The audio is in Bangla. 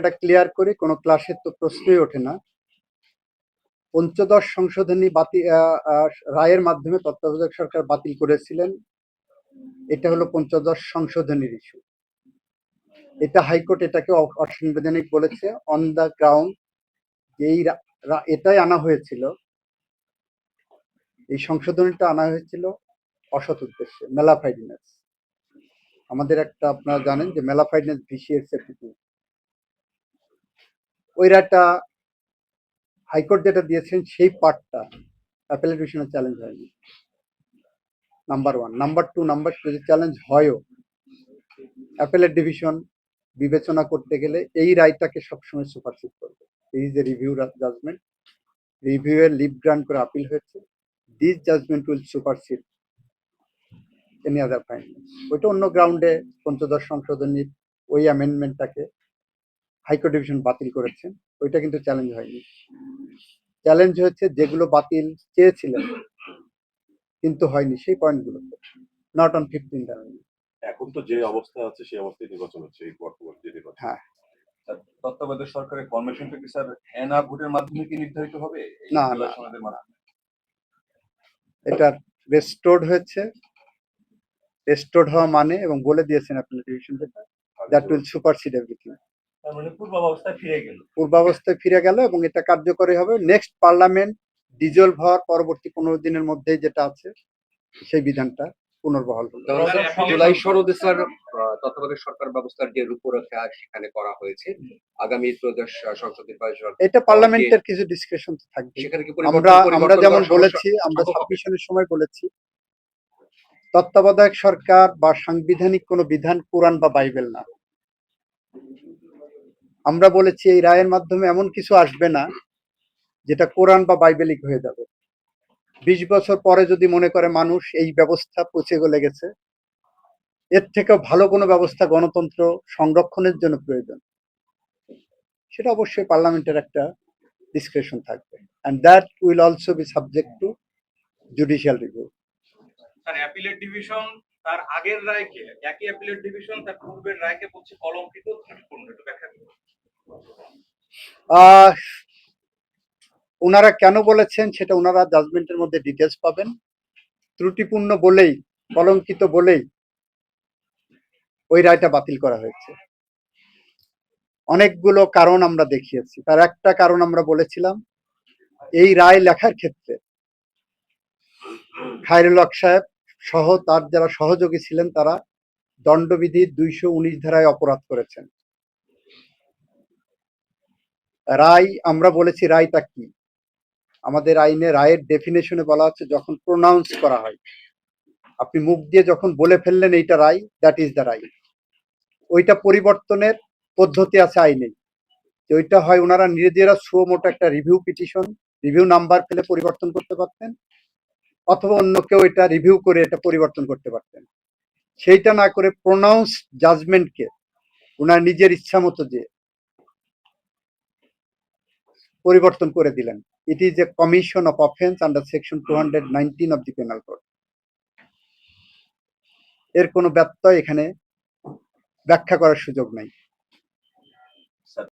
এটা ক্লিয়ার করে, কোনো ক্লাসের তো প্রশ্নই ওঠে না। পঞ্চদশ সংশোধনী বাতিল রায়ের মাধ্যমে তত্ত্বাবধায়ক সরকার বাতিল করেছিলেন। এটা হলো পঞ্চদশ সংশোধনীর ইস্যু এটা হাইকোর্ট এটাকে অসাংবিধানিক বলেছে। অন দ্য গ্রাউন্ড এই এটাই আনা হয়েছিল, এই সংশোধনীটা আনা হয়েছিল অসৎ উদ্দেশ্যে, মেলাফাইডিনেস। আমাদের একটা, আপনারা জানেন যে মেলাফাইডিনেস ভিসিএস ওই রায়টা হাইকোর্ট যেটা দিয়েছেন সেই পার্টটা অ্যাপেলেট ডিভিশনে চ্যালেঞ্জ হয়নি। Number one number two number two যদি চ্যালেঞ্জ হয়ও অ্যাপেলেট ডিভিশন বিবেচনা করতে গেলে এই রায়টাকে সবসময় সুপারসিড করবে। এই যে রিভিউ জাজমেন্ট রিভিউ এর লিভ গ্রান্ট করে আপিল হয়েছে। This judgment will supersede any other finance ওইটা অন্য গ্রাউন্ডে পঞ্চদশ সংশোধনীর ওই অ্যামেন্ডমেন্টটাকে হাইকোর্ট ডিভিশন বাতিল করেছেন ওইটা কিন্তু চ্যালেঞ্জ হয়নি। চ্যালেঞ্জ হয়েছে যেগুলো বাতিল চেয়েছিলেন কিন্তু হয়নি সেই পয়েন্টগুলোতে নট অন ফিফটিন এখন তো যে অবস্থা আছে সেই অবস্থায় নির্বাচন হচ্ছে এই বর্তমান যে নির্বাচন। হ্যাঁ। তত্ত্বাবধায়ক সরকারের কনভেনশন কি স্যার হ্যানা ভোটের মাধ্যমে কি নির্ধারিত হবে? না, না। এটা রেস্টোর্ড হয়েছে। রেস্টোর্ড হওয়া মানে এবং বলে দিয়েছেন আপনি ডিভিশন যেটা দ্যাট উইল সুপারসিড এভরিথিং তার মানে পূর্বাবস্থায় ফিরে গেল। পূর্বাবস্থায় ফিরে গেল এবং এটা কার্যকরী হবে। নেক্সট পার্লামেন্ট ডিজলভ হওয়ার পরবর্তী পনেরো দিনের মধ্যেই যেটা আছে সেই বিধানটা পুনর্বহাল হলো। জুলাই সনদে স্যার আহ, তত্ত্বাবধায়ক সরকার ব্যবস্থার যে রূপরেখা সেখানে করা হয়েছে। আগামী ত্রয়োদশ সংসদ নির্বাচন এটা পার্লামেন্টের কিছু ডিসক্রিপশন তো থাকবে সেখানে কি আমরা আমরা যেমন বলেছি আমরা সাবমিশনের সময় বলেছি তত্ত্বাবধায়ক সরকার বা সাংবিধানিক কোনো বিধান কোরআন বা বাইবেল না। আমরা বলেছি এই রায়ের মাধ্যমে এমন কিছু আসবে না যেটা কোরআন বা বাইবেলিক হয়ে যাবে। বিশ বছর পরে যদি মনে করে মানুষ এই ব্যবস্থা পচে গলে গেছে, এর থেকেও ভালো কোনো ব্যবস্থা গণতন্ত্র সংরক্ষণের জন্য প্রয়োজন। সেটা অবশ্যই পার্লামেন্টের একটা ডিসক্রিপশন থাকবে। And that will also be subject to judicial review sir appellate division তার আগের রায়কে, একই অ্যাপিলেট ডিভিশন তার পূর্বের রায়কে বলছে কলঙ্কিত একটু ব্যাখ্যা ওনারা কেন বলেছেন সেটা ওনারা জাজমেন্টের মধ্যে ডিটেলস পাবেন। ত্রুটিপূর্ণ বলেই, কলঙ্কিত বলেই ওই রায়টা বাতিল করা হয়েছে। অনেকগুলো কারণ আমরা দেখিয়েছি। তার একটা কারণ আমরা বলেছিলাম, এই রায় লেখার ক্ষেত্রে খায়রুল হক সাহেব সহ তার যারা সহযোগী ছিলেন তারা দণ্ডবিধি দুইশো উনিশ ধারায় অপরাধ করেছেন। রায়, আমরা বলেছি রায়টা কি? আমাদের আইনে রায়ের ডেফিনেশনে বলা হচ্ছে যখন প্রোনাউন্স করা হয়। আপনি মুখ দিয়ে যখন বলে ফেললেন এইটা রায় দ্যাট ইজ দ্য রায় ওইটা পরিবর্তনের পদ্ধতি আছে আইনে। ওইটা হয় ওনারা নিজেরা সুও মোটো একটা রিভিউ পিটিশন রিভিউ নাম্বার ফেলে পরিবর্তন করতে পারতেন, অথবা অন্য কেউ এটা রিভিউ করে এটা পরিবর্তন করতে পারতেন। সেইটা না করে প্রোনাউন্স জাজমেন্টকে ওনার নিজের ইচ্ছা মতো যে পরিবর্তন করে দিলেন। It is a commission of offence under section two hundred nineteen of the penal code এর কোনো ব্যত্যয় এখানে ব্যাখ্যা করার সুযোগ নাই।